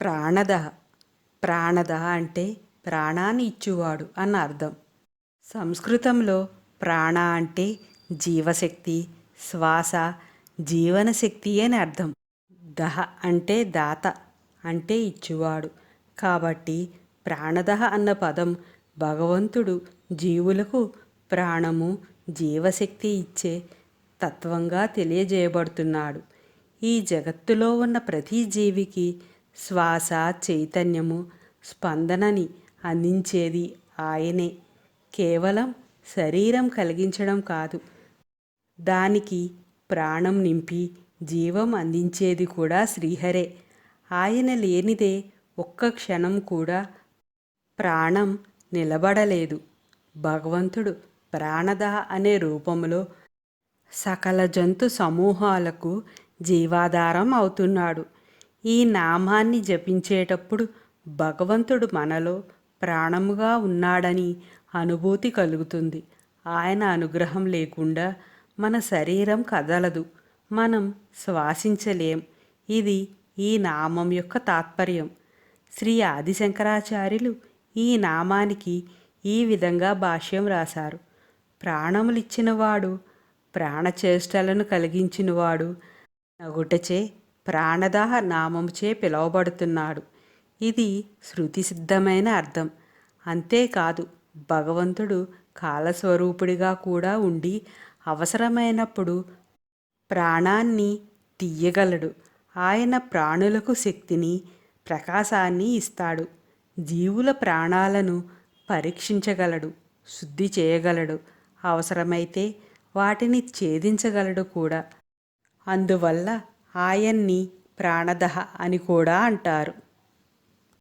ప్రాణద ప్రాణద అంటే ప్రాణాన్ని ఇచ్చువాడు అన్న అర్థం. సంస్కృతంలో ప్రాణ అంటే జీవశక్తి శ్వాస జీవనశక్తి అని అర్థం. దహ అంటే దాత అంటే ఇచ్చువాడు. కాబట్టి ప్రాణదహ అన్న పదం భగవంతుడు జీవులకు ప్రాణము జీవశక్తి ఇచ్చే తత్వంగా తెలియజేయబడుతున్నాడు. ఈ జగత్తులో ఉన్న ప్రతి జీవికి శ్వాస చైతన్యము స్పందనని అందించేది ఆయనే. కేవలం శరీరం కలిగించడం కాదు దానికి ప్రాణం నింపి జీవం అందించేది కూడా శ్రీహరే. ఆయన లేనిదే ఒక్క క్షణం కూడా ప్రాణం నిలబడలేదు. భగవంతుడు ప్రాణద అనే రూపంలో సకల జంతు సమూహాలకు జీవాధారం అవుతున్నాడు. ఈ నామాన్ని జపించేటప్పుడు భగవంతుడు మనలో ప్రాణముగా ఉన్నాడని అనుభూతి కలుగుతుంది. ఆయన అనుగ్రహం లేకుండా మన శరీరం కదలదు. మనం శ్వాసించలేం. ఇది ఈ నామం యొక్క తాత్పర్యం. శ్రీ ఆదిశంకరాచార్యులు ఈ నామానికి ఈ విధంగా భాష్యం రాశారు. ప్రాణములిచ్చినవాడు ప్రాణచేష్టలను కలిగించినవాడు నగుటచే ప్రాణదాహ నామముచే పిలువబడుతున్నాడు. ఇది శృతి సిద్ధమైన అర్థం. అంతేకాదు భగవంతుడు కాలస్వరూపుడిగా కూడా ఉండి అవసరమైనప్పుడు ప్రాణాన్ని తీయగలడు. ఆయన ప్రాణులకు శక్తిని ప్రకాశాన్ని ఇస్తాడు. జీవుల ప్రాణాలను పరీక్షించగలడు శుద్ధి చేయగలడు. అవసరమైతే వాటిని ఛేదించగలడు కూడా. అందువల్ల ఆయన్ని ప్రాణదహ అని కూడా అంటారు.